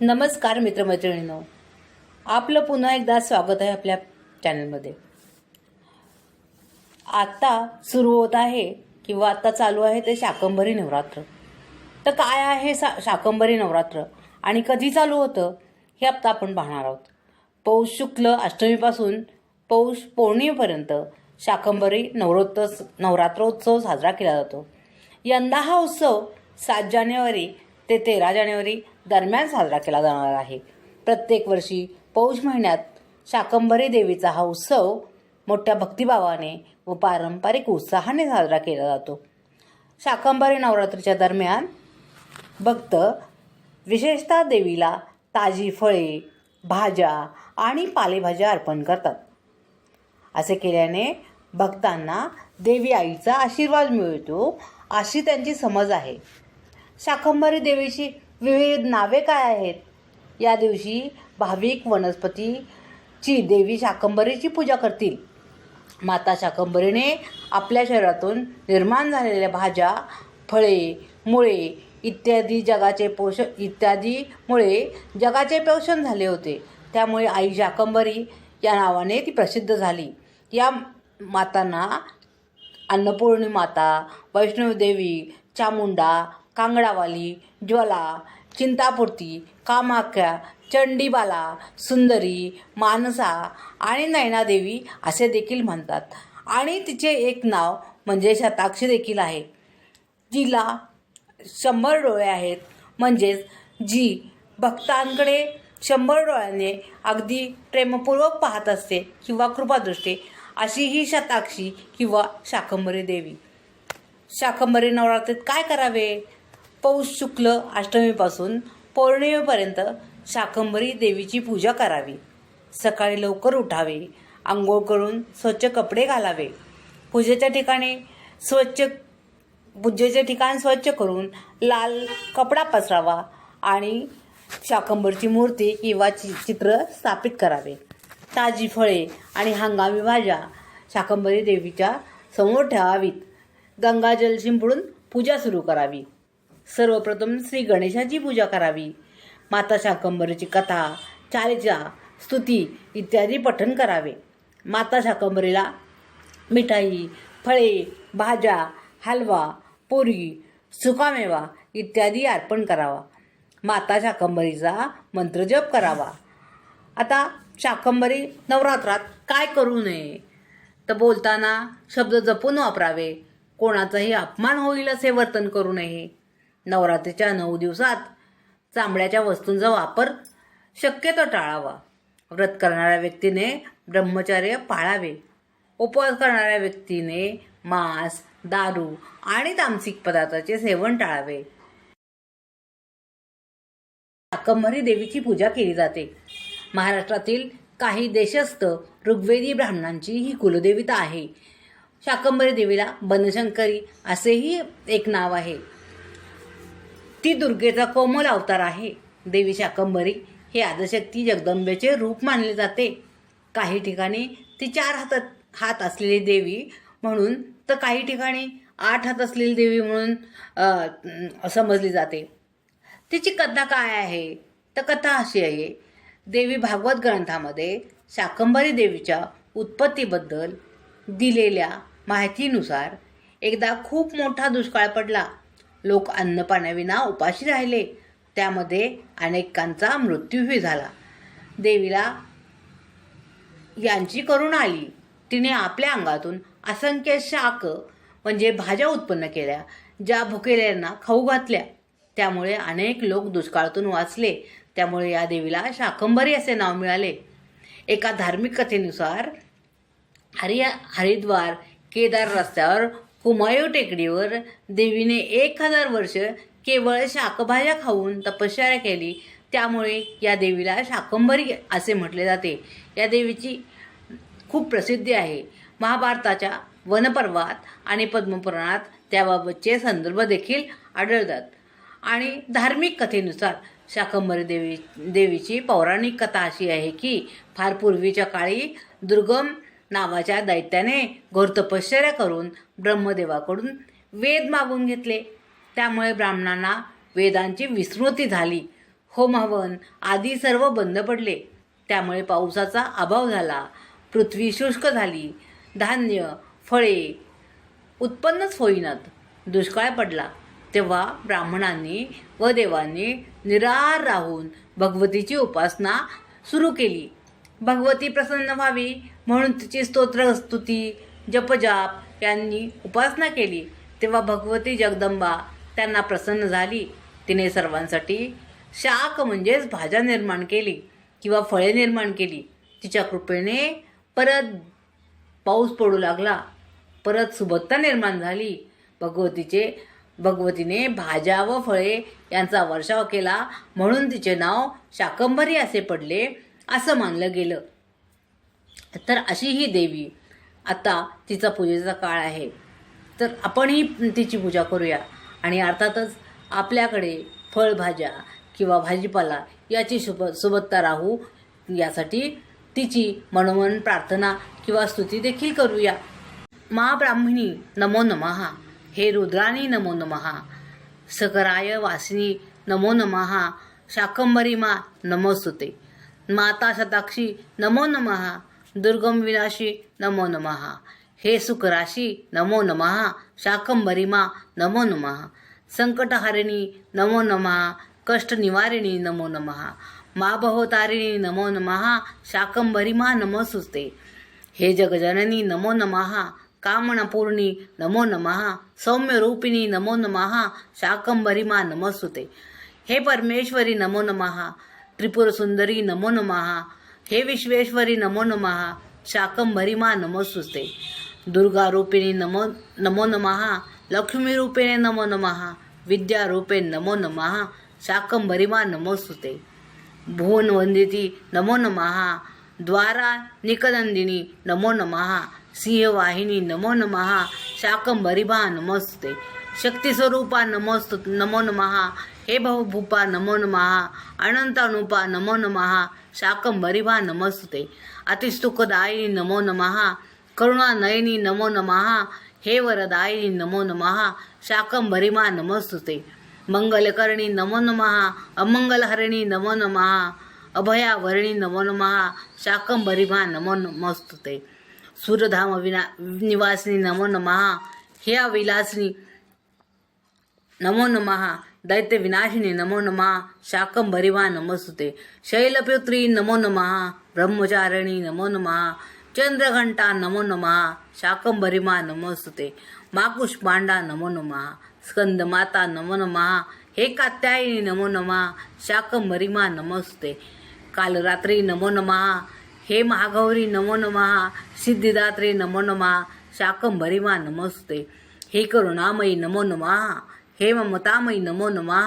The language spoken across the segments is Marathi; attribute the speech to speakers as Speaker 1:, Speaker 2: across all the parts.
Speaker 1: नमस्कार मित्रमैत्रिणींनो. आपलं पुन्हा एकदा स्वागत आहे आपल्या चॅनलमध्ये. आत्ता सुरू होत आहे किंवा आत्ता चालू आहे ते शाकंभरी नवरात्र. तर काय आहे सा शाकंभरी नवरात्र? आणि कधी चालू होतं? हे आत्ता आपण पाहणार आहोत. पौष शुक्ल अष्टमीपासून पौष पौर्णिमेपर्यंत शाकंभरी नवरोत्तस नवरात्रोत्सव साजरा केला जातो. यंदा हा उत्सव सात जानेवारी ते तेरा जानेवारी दरम्यान साजरा केला जाणार आहे. प्रत्येक वर्षी पौष महिन्यात शाकंभरी देवीचा हा उत्सव मोठ्या भक्तिभावाने व पारंपरिक उत्साहाने साजरा केला जातो. शाकंभरी नवरात्रीच्या दरम्यान भक्त विशेषतः देवीला ताजी फळे भाज्या आणि पालेभाज्या अर्पण करतात. असे केल्याने भक्तांना देवी आईचा आशीर्वाद मिळतो अशी त्यांची समज आहे. शाकंभरी देवीची विविध नावे काय आहेत? या दिवशी भाविक वनस्पतीची देवी शाकंभरीची पूजा करतील. माता शाकंभरीने आपल्या शरीरातून निर्माण झालेल्या भाज्या फळे मुळे इत्यादी जगाचे पोष इत्यादीमुळे जगाचे पोषण झाले होते. त्यामुळे आई शाकंभरी या नावाने ती प्रसिद्ध झाली. या मातांना अन्नपूर्णी माता वैष्णवदेवी चामुंडा कांगडावाली ज्वला चिंतापूर्ती कामाख्या चंडीबाला सुंदरी मानसा आणि नैनादेवी असे देखील म्हणतात. आणि तिचे एक नाव म्हणजे शताक्षी देखील आहे. जिला शंभर डोळे आहेत. म्हणजेच जी भक्तांकडे शंभर डोळ्याने अगदी प्रेमपूर्वक पाहत असते किंवा कृपादृष्टी अशी ही शताक्षी किंवा शाकंभरी देवी. शाकंभरी नवरात्रीत काय करावे? पौष शुक्ल अष्टमीपासून पौर्णिमेपर्यंत शाकंभरी देवीची पूजा करावी. सकाळी लवकर उठावे. आंघोळ करून स्वच्छ कपडे घालावे. पूजेच्या ठिकाणी स्वच्छ पूजेचे ठिकाण स्वच्छ करून लाल कपडा पसरावा आणि शाकंभरची मूर्ती किंवा चि चित्र स्थापित करावे. ताजी फळे आणि हंगामी भाज्या शाकंभरी देवीच्या समोर ठेवावीत. गंगाजल शिंपडून पूजा सुरू करावी. सर्वप्रथम श्री गणेशाची पूजा करावी. माता शाकंबरीची कथा चालीचा स्तुती इत्यादी पठण करावे. माता शाकंबरीला मिठाई फळे भाज्या हलवा पोरी सुकामेवा इत्यादी अर्पण करावा. माता शाकंबरीचा मंत्रजप करावा. आता शाकंबरी नवरात्रात काय करू नये? तर बोलताना शब्द जपून वापरावे. कोणाचाही अपमान होईल असे वर्तन करू नये. नवरात्रीच्या नऊ दिवसात चांबड्याच्या वस्तूंचा वापर शक्यतो टाळावा. व्रत करणाऱ्या व्यक्तीने ब्रह्मचर्य पाळावे. उपवास करणाऱ्या व्यक्तीने मांस दारू आणि तामसिक पदार्थाचे सेवन टाळावे. शाकंभरी देवीची पूजा केली जाते. महाराष्ट्रातील काही देशस्थ ऋग्वेदी ब्राह्मणांची ही कुलदेवता आहे. शाकंभरी देवीला बनशंकरी असेही एक नाव आहे. ती दुर्गेचा कोमल अवतार आहे. देवी शाकंभरी हे आदशक्ती जगदंबेचे रूप मानले जाते. काही ठिकाणी ती चार हातात हात असलेली देवी म्हणून तर काही ठिकाणी आठ हात असलेली देवी म्हणून समजली जाते. तिची कथा काय आहे? तर कथा अशी आहे. देवी भागवत ग्रंथामध्ये शाकंभरी देवीच्या उत्पत्तीबद्दल दिलेल्या माहितीनुसार एकदा खूप मोठा दुष्काळ पडला. लोक अन्नपाण्याविना उपाशी राहिले. त्यामध्ये अनेकांचा मृत्यूही झाला. देवीला यांची करुणा आली. तिने आपल्या अंगातून असंख्य शाक म्हणजे भाज्या उत्पन्न केल्या ज्या भुकेल्यांना खाऊ घातल्या. त्यामुळे अनेक लोक दुष्काळातून वाचले. त्यामुळे या देवीला शाकंभरी असे नाव मिळाले. एका धार्मिक कथेनुसार हरिया हरिद्वार केदार रस्त्यावर हुमायू टेकडीवर देवीने एक हजार वर्ष केवळ शाकभाज्या खाऊन तपश्चर्या केली. त्यामुळे या देवीला शाकंभरी असे म्हटले जाते. या देवीची खूप प्रसिद्धी आहे. महाभारताच्या वनपर्वात आणि पद्मपुराणात त्याबाबतचे संदर्भ देखील आढळतात. आणि धार्मिक कथेनुसार शाकंभरी देवी देवीची पौराणिक कथा अशी आहे की फार पूर्वीच्या काळी दुर्गम नावाच्या दैत्याने घोर तपश्चर्या करून ब्रह्मदेवाकडून वेद मागून घेतले. त्यामुळे ब्राह्मणांना वेदांची विस्मृती झाली. होमहवन आदी सर्व बंद पडले. त्यामुळे पावसाचा अभाव झाला. पृथ्वी शुष्क झाली. धान्य फळे उत्पन्नच होईनात. दुष्काळ पडला. तेव्हा ब्राह्मणांनी व देवांनी निरार राहून भगवतीची उपासना सुरू केली. भगवती प्रसन्न व्हावी म्हणून तिची स्तोत्र स्तुती जपजाप यांनी उपासना केली. तेव्हा भगवती जगदंबा त्यांना प्रसन्न झाली. तिने सर्वांसाठी शाक म्हणजेच भाज्या निर्माण केली किंवा फळे निर्माण केली. तिच्या कृपेने परत पाऊस पडू लागला. परत सुबत्ता निर्माण झाली. भगवतीचे भगवतीने भाज्या व फळे यांचा वर्षाव केला म्हणून तिचे नाव शाकंभरी असे पडले. असं मानलं गेलं. तर अशी ही देवी आता तिचा पूजेचा काळ आहे. तर आपणही तिची पूजा करूया. आणि अर्थातच आपल्याकडे फळभाज्या किंवा भाजीपाला याची सुब सुबत्ता राहू यासाठी तिची मनोमन प्रार्थना किंवा स्तुती देखील करूया. महाब्राह्मणी नमो नमहा हे रुद्राणी नमो नमहा सकराय वासिनी नमो नमहा शाकंबरी मा नमोस्तुते. माता शताक्षी नमो नमहा दुर्गम विनाशी नमो नमहा हे सुखराशी नमो नमहा शाकंभरीमा नमो नमहा संकटहारिणी नमो नमहा कष्ट निवारिणी नमो नमहा मा भवतारिणी नमो नमहा शाकंभरी नमो सुस्ते हे जगजननी नमो नमहा कामनापूर्णी नमो नमहा सौम्य रूपिणी नमो नमहा शाकंभरी मा नमस्तुते हे परमेश्वरी नमो नमहा त्रिपुर सुंदरी नमो। नमहा हे विश्वेश्वरी नमो नमहा शाकंभरी मा नमोस्तुते। दुर्गा रूपिणी नमो नमो नमहा लक्ष्मी रूपेणे नमो नमहा विद्या रूपे नमो नमहा शाकंभरी मा नमोस्तुते। भुवन वंदिती नमो। नमहा द्वारा निकनंदिनी नमो नमहा सिंहवाहिनी नमो नमहा शाकंभरीभा नमोस्तुते। शक्तिस्वरूपा नमोस्तु नमो नमहा हे भवभूपा नमो नमहा अनंतानुपा नमो नमहा शाकंभरिभा नमोस्तुते अतिस्तुखदायिनी नमो नमहा करुणानयनी नमो नमहा हे वरदायिनी नमो नमहा शाकंभरिमा नमोस्तुते मंगलकर्णी नमो नमहा अमंगलहरिणी नमो नमहा अभयावरणी नमो नमहा शाकंभरिभा नमो नमोस्तुते सूरधाम विना निवासिनी नमो नमहा हे विलासिनी नमो नमः दैत्य विनाशिनी नमो नमः शाकंभरिवा नमस्तुते शैलपुत्री नमो नमः ब्रह्मचारिणी नमो नमः चंद्रघंटा नमो नमहा शाकंभरीमा नमस्तुते माकुष्पांडा नमो नमः स्कंदमाता नमो नमः हे कात्यायनी नमो नमः शाकंभरिमा नमस्ते कालरात्री नमो नमः हे महागौरी नमो नमः सिद्धिदात्री नमो नमः शाकंभरिमा नमस्ते हे करुणामयी नमो नमः हे ममतामयी नमो नमः।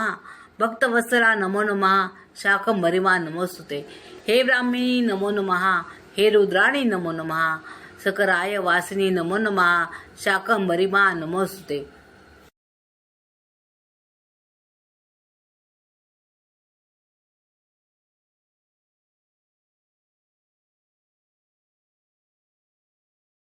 Speaker 1: भक्तवत्सला नमो नमहा शाकंभरीमा नमोस्तुते। हे ब्राह्मिणी नमो नमहा हे रुद्राणी नमो नमहा सकराय वासिनी नमो नमहा शाकंभरीमा नमोस्तुते।